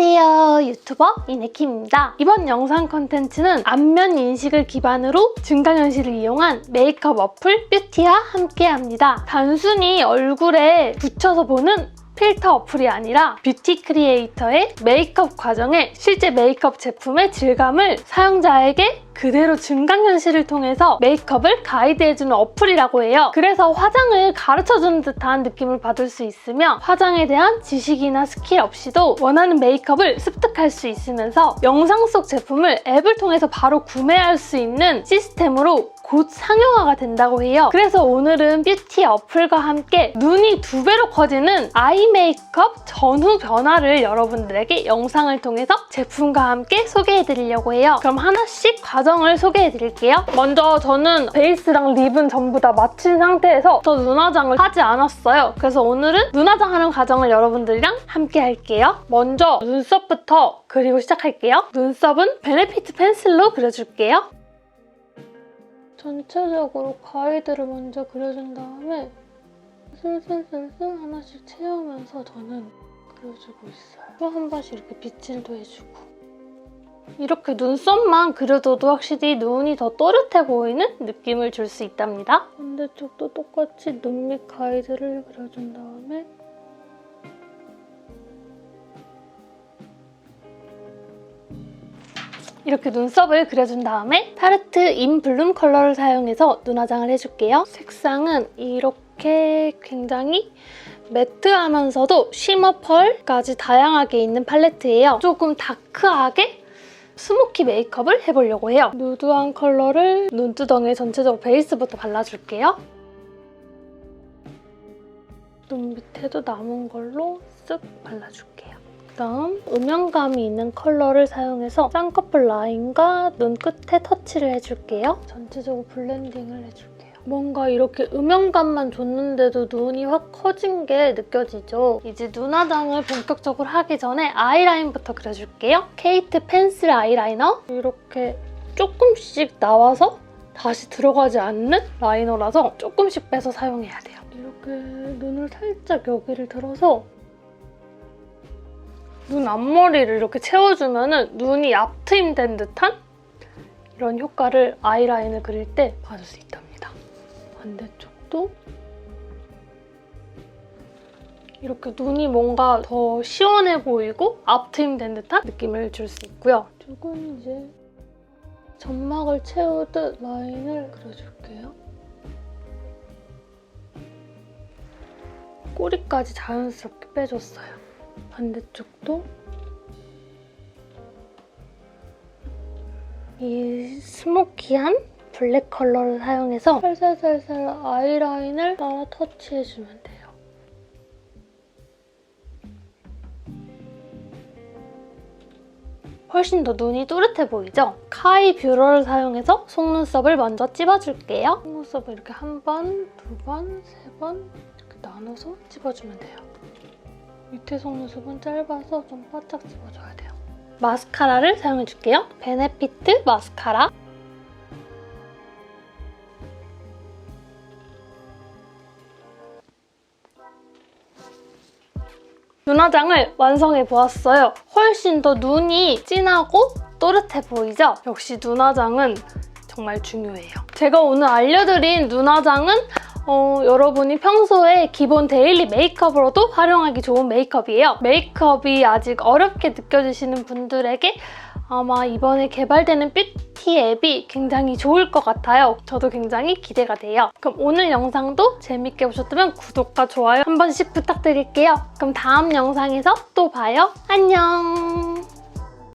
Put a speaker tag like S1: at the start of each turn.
S1: 안녕하세요 유튜버 이네키입니다. 이번 영상 컨텐츠는 안면 인식을 기반으로 증강현실을 이용한 메이크업 어플 뷰티와 함께합니다. 단순히 얼굴에 붙여서 보는 필터 어플이 아니라 뷰티 크리에이터의 메이크업 과정에 실제 메이크업 제품의 질감을 사용자에게 그대로 증강현실을 통해서 메이크업을 가이드해주는 어플이라고 해요. 그래서 화장을 가르쳐주는 듯한 느낌을 받을 수 있으며 화장에 대한 지식이나 스킬 없이도 원하는 메이크업을 습득할 수 있으면서 영상 속 제품을 앱을 통해서 바로 구매할 수 있는 시스템으로 곧 상용화가 된다고 해요. 그래서 오늘은 뷰티 어플과 함께 눈이 두 배로 커지는 아이 메이크업 전후 변화를 여러분들에게 영상을 통해서 제품과 함께 소개해드리려고 해요. 그럼 하나씩 과정을 소개해드릴게요. 먼저 저는 베이스랑 립은 전부 다 마친 상태에서 저 눈화장을 하지 않았어요. 그래서 오늘은 눈화장 하는 과정을 여러분들이랑 함께 할게요. 먼저 눈썹부터 그리고 시작할게요. 눈썹은 베네피트 펜슬로 그려줄게요. 전체적으로 가이드를 먼저 그려준 다음에 슬슬슬슬 하나씩 채우면서 저는 그려주고 있어요. 또 한 번씩 이렇게 빗질도 해주고 이렇게 눈썹만 그려줘도 확실히 눈이 더 또렷해 보이는 느낌을 줄 수 있답니다. 반대쪽도 똑같이 눈밑 가이드를 그려준 다음에 이렇게 눈썹을 그려준 다음에 파르트 인 블룸 컬러를 사용해서 눈화장을 해줄게요. 색상은 이렇게 굉장히 매트하면서도 쉬머 펄까지 다양하게 있는 팔레트예요. 조금 다크하게 스모키 메이크업을 해보려고 해요. 누드한 컬러를 눈두덩이에 전체적으로 베이스부터 발라줄게요. 눈 밑에도 남은 걸로 쓱 발라줄게요. 그다음 음영감이 있는 컬러를 사용해서 쌍꺼풀 라인과 눈 끝에 터치를 해줄게요. 전체적으로 블렌딩을 해줄게요. 뭔가 이렇게 음영감만 줬는데도 눈이 확 커진 게 느껴지죠? 이제 눈화장을 본격적으로 하기 전에 아이라인부터 그려줄게요. 케이트 펜슬 아이라이너 이렇게 조금씩 나와서 다시 들어가지 않는 라이너라서 조금씩 빼서 사용해야 돼요. 이렇게 눈을 살짝 여기를 들어서 눈 앞머리를 이렇게 채워주면 눈이 앞트임된 듯한 이런 효과를 아이라인을 그릴 때 받을 수 있답니다. 반대쪽도 이렇게 눈이 뭔가 더 시원해 보이고 앞트임된 듯한 느낌을 줄 수 있고요. 조금 이제 점막을 채우듯 라인을 그려줄게요. 꼬리까지 자연스럽게 빼줬어요. 반대쪽도 이 스모키한 블랙 컬러를 사용해서 살살살살 아이라인을 따라 터치해주면 돼요. 훨씬 더 눈이 또렷해 보이죠? 카이 뷰러를 사용해서 속눈썹을 먼저 찝어줄게요. 속눈썹을 이렇게 한 번, 두 번, 세 번 이렇게 나눠서 찝어주면 돼요. 밑에 속눈썹은 짧아서 좀 바짝 찝어줘야 돼요. 마스카라를 사용해줄게요. 베네피트 마스카라. 눈화장을 완성해 보았어요. 훨씬 더 눈이 진하고 또렷해 보이죠? 역시 눈화장은 정말 중요해요. 제가 오늘 알려드린 눈화장은 어, 여러분이 평소에 기본 데일리 메이크업으로도 활용하기 좋은 메이크업이에요. 메이크업이 아직 어렵게 느껴지시는 분들에게 아마 이번에 개발되는 뷰티 앱이 굉장히 좋을 것 같아요. 저도 굉장히 기대가 돼요. 그럼 오늘 영상도 재밌게 보셨다면 구독과 좋아요 한 번씩 부탁드릴게요. 그럼 다음 영상에서 또 봐요. 안녕!